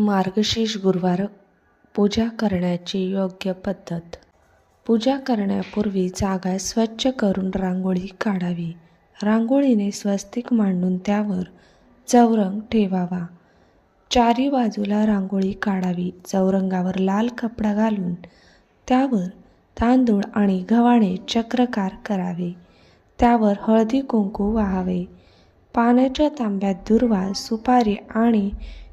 मार्गशीर्ष गुरुवार पूजा करण्याची योग्य पद्धत. पूजा करण्यापूर्वी जागा स्वच्छ करून रांगोळी काढावी. रांगोळीने स्वस्तिक मांडून त्यावर चौरंग ठेवावा. चारी बाजूला रांगोळी काढावी. चौरंगावर लाल कपडा घालून त्यावर तांदूळ आणि गव्हाणे चक्रकार करावे. त्यावर हळदी कुंकू वाहावे. पाण्याच्या तांब्यात दुर्वा सुपारी आणि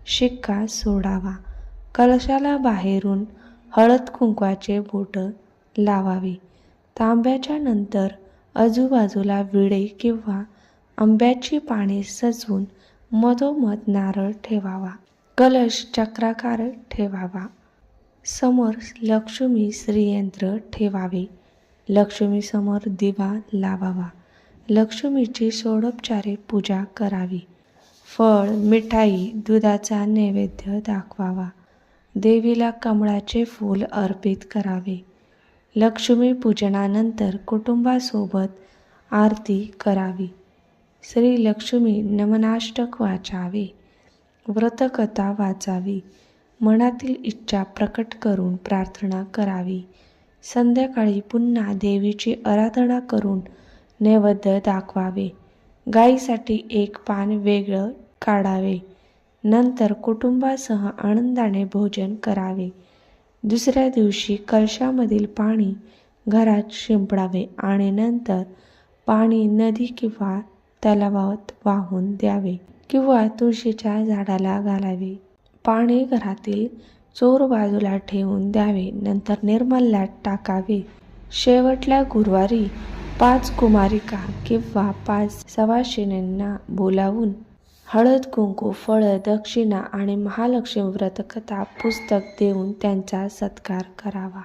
शिक्का सोडावा. कलशाला बाहेरून हळद कुंकवाचे बोटं लावावे. तांब्याच्या नंतर आजूबाजूला विडे किंवा आंब्याची पाने सजवून मधोमध नारळ ठेवावा. कलश चक्राकार ठेवावा. समोर लक्ष्मी श्रीयंत्र ठेवावे. लक्ष्मीसमोर दिवा लावावा. लक्ष्मीची षोडोपचारे पूजा करावी. फळ मिठाई दुधाचा नैवेद्य दाखवावा. देवीला कमळाचे फूल अर्पित करावे. लक्ष्मी पूजनानंतर कुटुंबासोबत आरती करावी. श्री लक्ष्मी नमनाष्टक वाचावे. व्रतकथा वाचावी. मनातील इच्छा प्रकट करून प्रार्थना करावी. संध्याकाळी पुन्हा देवीची आराधना करून नैवेद्य दाखवावे. गाईसाठी एक पान वेगळं काढावे. नंतर कुटुंबासह आनंदाने भोजन करावे. दुसऱ्या दिवशी कलशामधील पाणी घरात शिंपडावे आणि नंतर पाणी नदी किंवा तलावात वाहून द्यावे किंवा तुळशीच्या झाडाला घालावे. पाणी घरातील चोर बाजूला ठेवून द्यावे. नंतर निर्मल्यात टाकावे. शेवटल्या गुरुवारी पाच कुमारिका किंवा पाच सवाशिनींना बोलावून हळद कुंकू फळं दक्षिणा आणि महालक्ष्मी व्रतकथा पुस्तक देऊन त्यांचा सत्कार करावा.